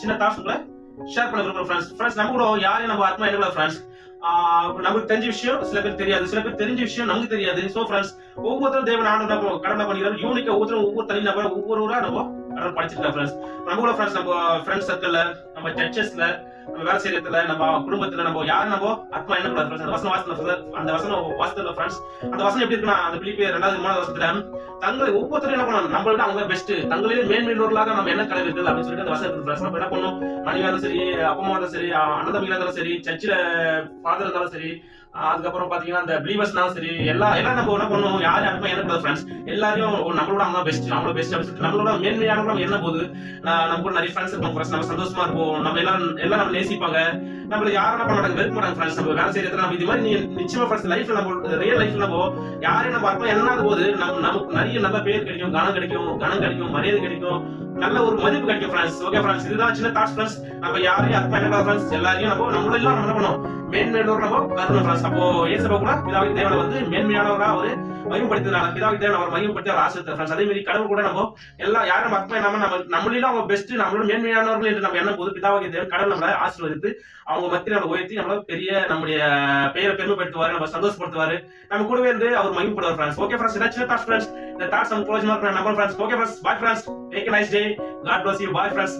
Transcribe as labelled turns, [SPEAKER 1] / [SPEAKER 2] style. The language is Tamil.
[SPEAKER 1] சின்ன தாட்ஸ் உங்களை ஷேர் பண்ண விரும்புறோம் ஃப்ரெண்ட்ஸ் ஃப்ரெண்ட்ஸ் நம்ம கூட யாரையும் நம்ம ஆத்மா என்ன ஃப்ரெண்ட்ஸ் நமக்கு தெரிஞ்ச விஷயம் சில பேர் தெரியாது. சில பேர் தெரிஞ்ச விஷயம் நமக்கு தெரியாது. சோ ஃப்ரெண்ட்ஸ் ஒவ்வொருத்தரும் தேவன் ஆண்டு நம்ம கடமை பண்ணிடுறோம் யூனிக்கா ஒவ்வொருத்தரும் ஒவ்வொரு தனி நபர் ஒவ்வொருவரா நம்ம கடவுள் படிச்சிருக்கோம் ஃப்ரெண்ட்ஸ் நம்ம கூட ஃப்ரெண்ட்ஸ் நம்ம ஃப்ரெண்ட்ஸ் சர்க்கிள்ல நம்ம சர்ச்சஸ்ல நம்ம வேலை செய்யறதுல நம்ம குடும்பத்துல நம்ம யார் நம்ம? ஆத்மா என்ன கூடாது அந்த வசனம் வாசன அந்த வசனம் வாசத்துல ஃப்ரெண்ட்ஸ் அந்த வசனம் எப்படி இருக்குன்னா அந்த பிலிப்பிய ரெண்டாவது மூணாவது வருஷத்துல தங்களை ஒவ்வொருத்தரும் என்ன பண்ணணும்? நம்மள விட அவங்க பெஸ்ட் தங்களிலே மேன்மையுள்ளவர்களாக நம்ம என்ன கடை இருக்குது அப்படின்னு சொல்லிட்டு அந்த வசனம் நம்ம என்ன பண்ணும் மனைவியா இருந்தாலும் சரி அப்பமா இருந்தாலும் சரி அண்ணன் இருந்தாலும் சரி சர்ச்சில் ஃபாதர் இருந்தாலும் சரி அதுக்கப்புறம் பாத்தீங்கன்னா அந்த பிலீவர்ஸ்னாலும் சரி எல்லா எல்லாம் நம்ம என்ன பண்ணுவோம் யார் யாருமே என்ன கூடாது ஃப்ரெண்ட்ஸ் எல்லாரையும் நம்மளோட அவங்க பெஸ்ட் நம்மளோட பெஸ்ட் அப்படின்னு சொல்லிட்டு நம்மளோட மேன்மையானவங்களும் என்ன போகுது நம்ம கூட நிறைய ஃப்ரெண்ட்ஸ் இருப்போம் ஃப்ரெண்ட்ஸ் நம்ம சந்தோஷமா இருப்போம். நம்ம எல்லாம் எல்லாம் நம்ம நேசிப்பாங்க நம்மள யாரும் என்ன பண்ண மாட்டாங்க பண்ணாங்க ஃப்ரெண்ட்ஸ் நம்ம வேலை செய்யறது நம்ம இது மாதிரி நீ நிச்சயமா ஃப்ரெண்ட்ஸ் லைஃப்ல நம்ம ரியல் லைஃப்ல நம்ம யாரையும் நம்ம அர்த்தம் என்ன போது நம்ம நமக்கு நிறைய நல்ல பேர் கிடைக்கும் கனம் கிடைக்கும் கனம் கிடைக்கும் மரியாதை கிடைக்கும். நல்ல ஒரு மதிப்பு கிடைக்கும் ஃப்ரெண்ட்ஸ் ஓகே ஃப்ரெண்ட்ஸ் இதுதான் சின்ன தாட்ஸ் ஃப்ரெண்ட்ஸ் நம்ம யாரையும் அர்த்தம் என்ன ஃப்ரெண்ட்ஸ் எல்லாரையும் நம்ம நம்மள எல்லாம் நம்ம என்ன பண்ணோம் மேன்மையானவர் நம்ம கருதணும் ஃப்ரெண்ட்ஸ் அப்போ ஏசப்பா கூட பிதாவின் தேவனை வந்து மேன்மையானவரா அவர் மகிமைப்படுத்தினாங்க பிதாவின் தேவன் அவர் மகிமைப்படுத்தி அவர் ஆசிரியர் ஃப்ரெண்ட்ஸ் அதே மாதிரி கடவுள் கூட நம்ம எல்லா யாரும் நம்ம அர்த்தம் இல்லாம நம்ம நம்மளிலும் அவங்க பெஸ்ட் நம்மளோட மேன்மையானவர்கள் என்று நம்ம என்ன போது பிதாவாகிய தேவன் கடவுள் நம்மளை ஆசீர்வதித்து அவங்க மத்தியில் நம்ம உயர்த்தி நம்மள பெரிய நம்முடைய பெயரை பெருமைப்படுத்துவாரு நம்ம சந்தோஷப்படுத்துவாரு. நம்ம கூடவே இருந்து அவர் மகிழ்ப்படுவார் ஃப்ரெண்ட்ஸ் ஓகே ஃப்ரெண்ட்ஸ் இதான் சின்ன தாட்ஸ் ஃப்ரெண்ட்ஸ் இந்த தாட்ஸ் நம்ம க்ளோஸ் இருக்கிற number friends okay friends bye friends take nice day God bless you bye friends